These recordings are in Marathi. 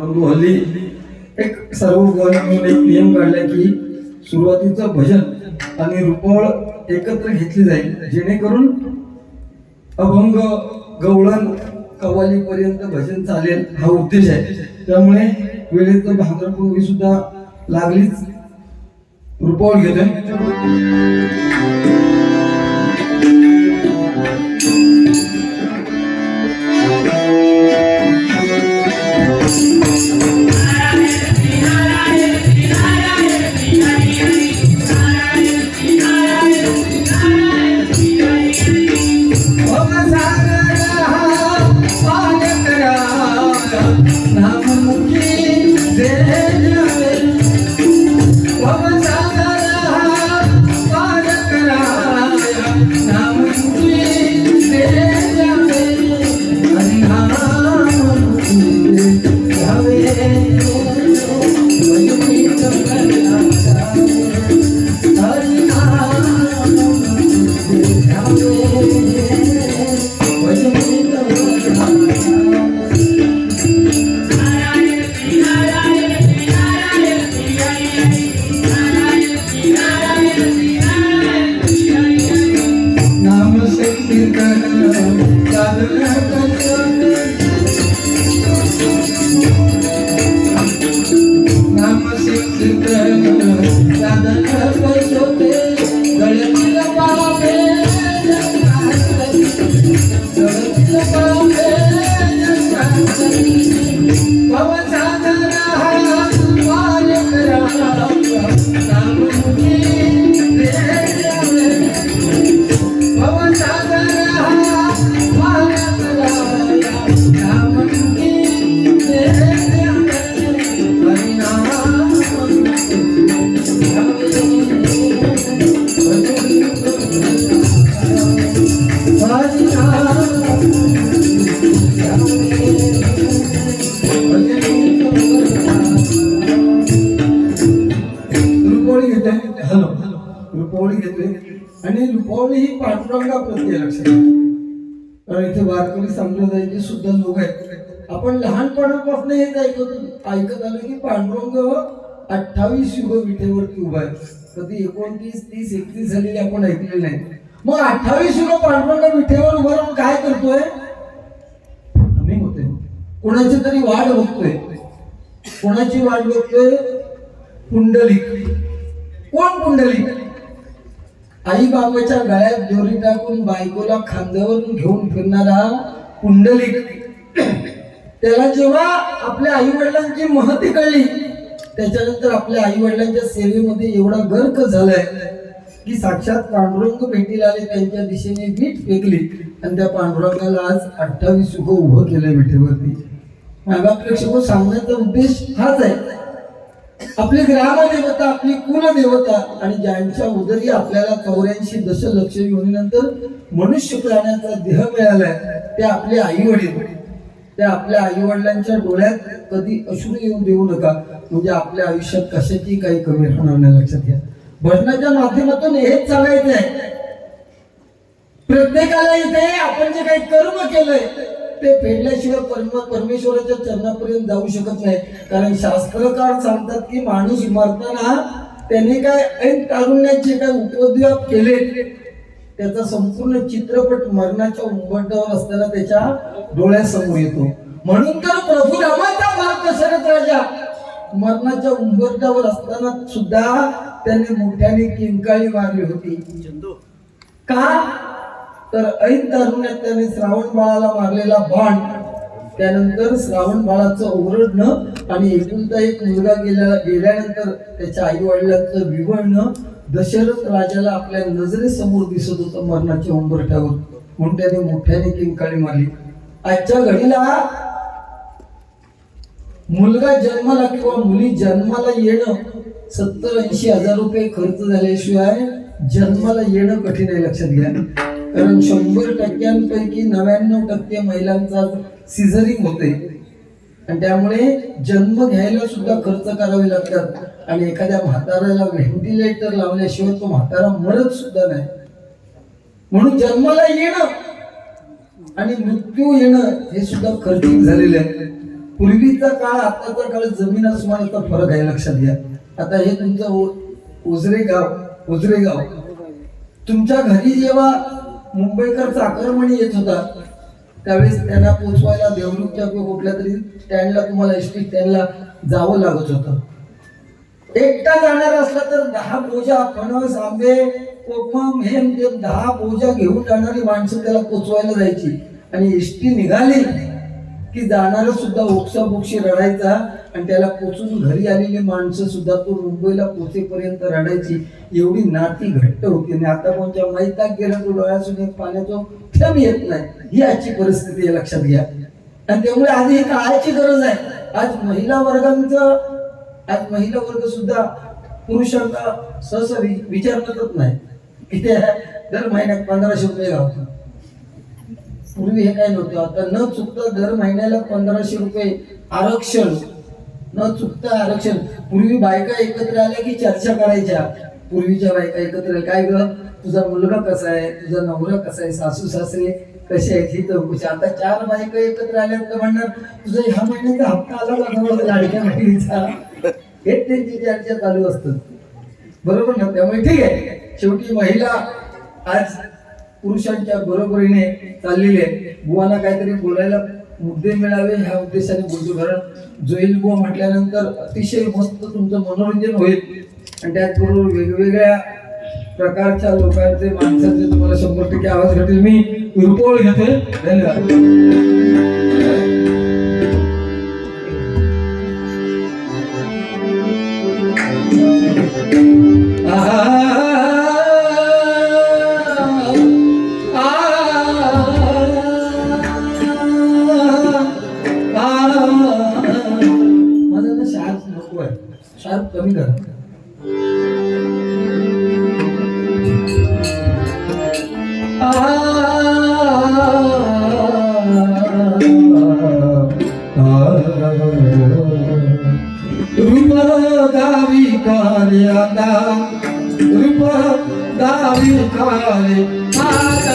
परंतु हल्ली एक सर्व म्हणून एक नियम काढला की सुरुवातीचं भजन आणि रुपवळ एकत्र घेतली जाईल जेणेकरून अभंग गवळण कवालीपर्यंत भजन चालेल हा उद्देश आहे. त्यामुळे वेळेत भांगरपूर्वी सुद्धा लागलीच. रुपवळ घेतोय. पांडुरंगा प्रत्ये लक्षात कारण इथे वारकरी संप्रदायाचे सुद्धा लोक आहेत. आपण लहानपणापासून हेच ऐकत ऐकत आलो की पांडुरंग अठ्ठावीस युग विठेवरती उभा आहे. कधी एकोणतीस तीस एकतीस झालेले आपण ऐकलेले नाही. मग अठ्ठावीस युग पांडुरंग विठेवर उभा राहून काय करतोय? आम्ही होते कोणाची तरी वाढ बघतोय. कोणाची वाढ बघतोय? पुंडलिक. कोण पुंडलिक? आई बाबाच्या गळ्यात दोरी टाकून बायकोला खांद्यावरून घेऊन फिरणारा कुंडलिक त्याला जेव्हा आपल्या आई वडिलांची महती कळली त्याच्यानंतर आपल्या आई वडिलांच्या सेवेमध्ये एवढा गर्क झालाय की साक्षात पांडुरंग भेटीला आले त्यांच्या दिशेने वीट फेकली आणि त्या पांडुरंगाला आज अठ्ठावीस युग उभं केलंय विठेवरती मागा प्रेक्षक सांगण्याचा उद्देश हाच आहे. आपली ग्रामदेवता आपली कुलदेवता आणि ज्यांच्या उदरी आपल्याला चौऱ्याऐंशी दशलक्ष योनीनंतर मनुष्य प्राण्याचा देह मिळालाय ते आपले आई वडील त्या आपल्या आई वडिलांच्या डोळ्यात कधी अश्रू येऊ देऊ नका. म्हणजे आपल्या आयुष्यात कशाची काही कमी राहणार नाही लक्षात घ्या. भजनाच्या माध्यमातून हेच सांगायचं आहे प्रत्येकाला इथे आपण जे काही कर्म केलंय ते फेडल्याशिवाय परम परमेश्वराच्या चरणापर्यंत जाऊ शकत नाही कारण शास्त्रकार सांगतात की माणूस मरताना त्याने काय ऐन तारुण्याचे काय उपद्व्याप केले? त्याचा संपूर्ण चित्रपट मरणाच्या उंबरट्यावर असताना त्याच्या डोळ्यासमोर येतो. म्हणून तर प्रभू रामाचा भाग दशरथ राजा. मरणाच्या उंबरट्यावर असताना सुद्धा त्याने मोठ्याने किंकाळी मारली होती. का? तर ऐन तारुण्यात त्याने श्रावण बाळाला मारलेला बाण त्यानंतर श्रावण बाळाचं ओरडणं आणि एकुलता एक मुलगा गेल्या गेल्यानंतर त्याच्या आई वडिलांचं विवळणं दशरथ राजाला आपल्या नजरेसमोर दिसत होतं मरणाच्या उंबरठ्यावर. म्हणून त्याने मोठ्याने किंकाळी मारली. आजच्या घडीला मुलगा जन्माला किंवा मुली जन्माला येणं सत्तर ऐंशी हजार रुपये खर्च झाल्याशिवाय जन्माला येणं कठीण आहे लक्षात घ्या. कारण शंभर टक्क्यांपैकी नव्याण्णव टक्के महिलांचा सिझरिंग होते. आणि त्यामुळे जन्म घ्यायला सुद्धा खर्च करावे लागतात. आणि एखाद्या म्हाताऱ्याला व्हेंटिलेटर लावल्याशिवाय तो म्हातारा मरत सुद्धा नाही. म्हणून जन्माला येणं आणि मृत्यू येणं हे सुद्धा खर्चिक झालेले आहे. पूर्वीचा काळ आताचा काळ जमीन आसमानाचा फरक आहे लक्षात घ्या. आता हे तुमचं उजरे गाव उजरे गाव. तुमच्या घरी जेव्हा मुंबईकर चाकरमणी येत होता. त्यावेळेस त्यांना पोचवायला देवरुखच्या किंवा कुठल्या तरी स्टँडला तुम्हाला एस टी स्टँडला जावं लागत होतं. एकटा जाणार असला तर दहा बोजा फणस आंबे कोकम हे ते दहा बोजा घेऊन जाणारी माणसं त्याला पोचवायला जायची. आणि एसटी निघाली की जाणारा सुद्धा ओक्सा रडायचा आणि त्याला पोचून घरी आलेली माणसं सुद्धा तो मुंबईला पोचेपर्यंत रडायची एवढी नाती घट्ट होती. आणि आता कोणत्या मैताक गेला तो डोळ्यासून एक पाण्याचं थेंब येत नाही. ही आजची परिस्थिती आहे लक्षात घ्या. आणि त्यामुळे आधी ही काळाची गरज आहे. आज महिला वर्गांचं आज महिला वर्ग सुद्धा पुरुषांना सहसा वि- विचार करत नाही. की ते दर महिन्यात पंधराशे रुपये गावतात. पूर्वी हे काय नव्हतं. आता न चुकता दर महिन्याला पंधराशे रुपये आरक्षण न चुकता आरक्षण. पूर्वी बायका एकत्र आल्या की चर्चा करायच्या. पूर्वीच्या बायका एकत्र काय ग? तुझा मुलगा कसा आहे? तुझा नवरा कसा आहे? सासू सासरे कसे आहेत? ही चौकशी. आता चार बायका एकत्र आल्यात तर म्हणणार तुझा ह्या महिन्याचा हप्ता आला लागला लाडक्या बहिणीचा? हेच त्यांची चर्चा चालू असतात बरोबर ना? त्यामुळे ठीक आहे. शेवटी महिला आज पुरुषांच्या बरोबरीने चाललेली आहे. बुवाला काहीतरी बोलायला मुद्दे मिळावे ह्या उद्देशाने बोलतो कारण जोईल बुवा म्हटल्यानंतर अतिशय मस्त तुमचं मनोरंजन होईल. आणि त्याचबरोबर वेगवेगळ्या प्रकारच्या लोकांचे माणसांचे तुम्हाला शंभर टक्के आवाज घेतील मी रुपवळ घेतोय. धन्यवाद. সাহেব জমিদার দাবি করে রূপ দাবি করে মাতা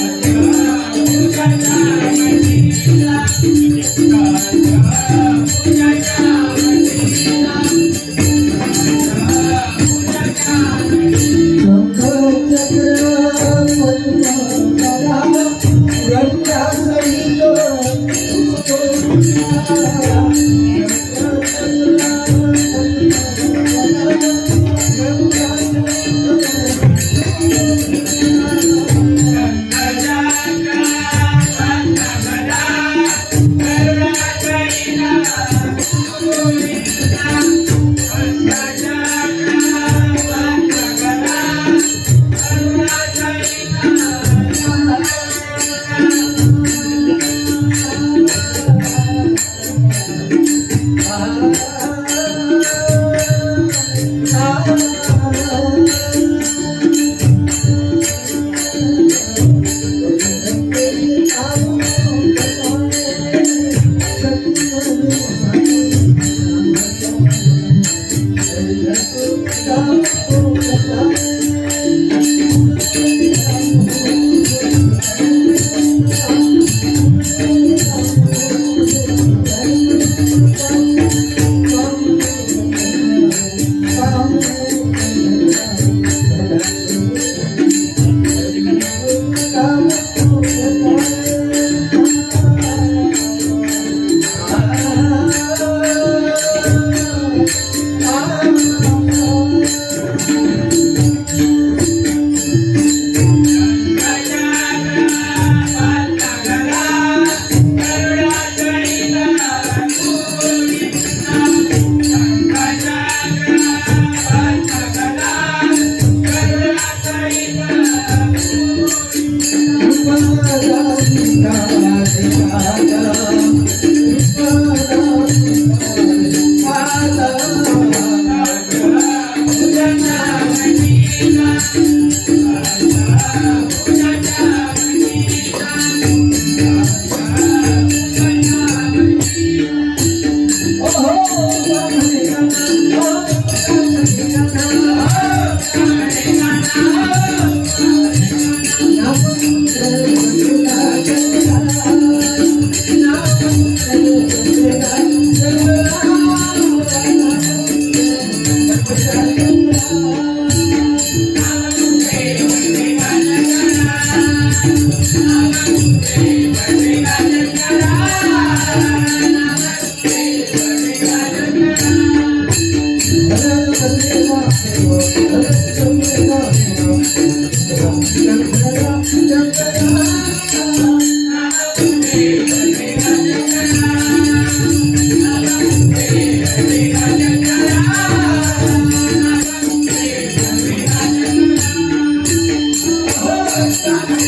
Oh,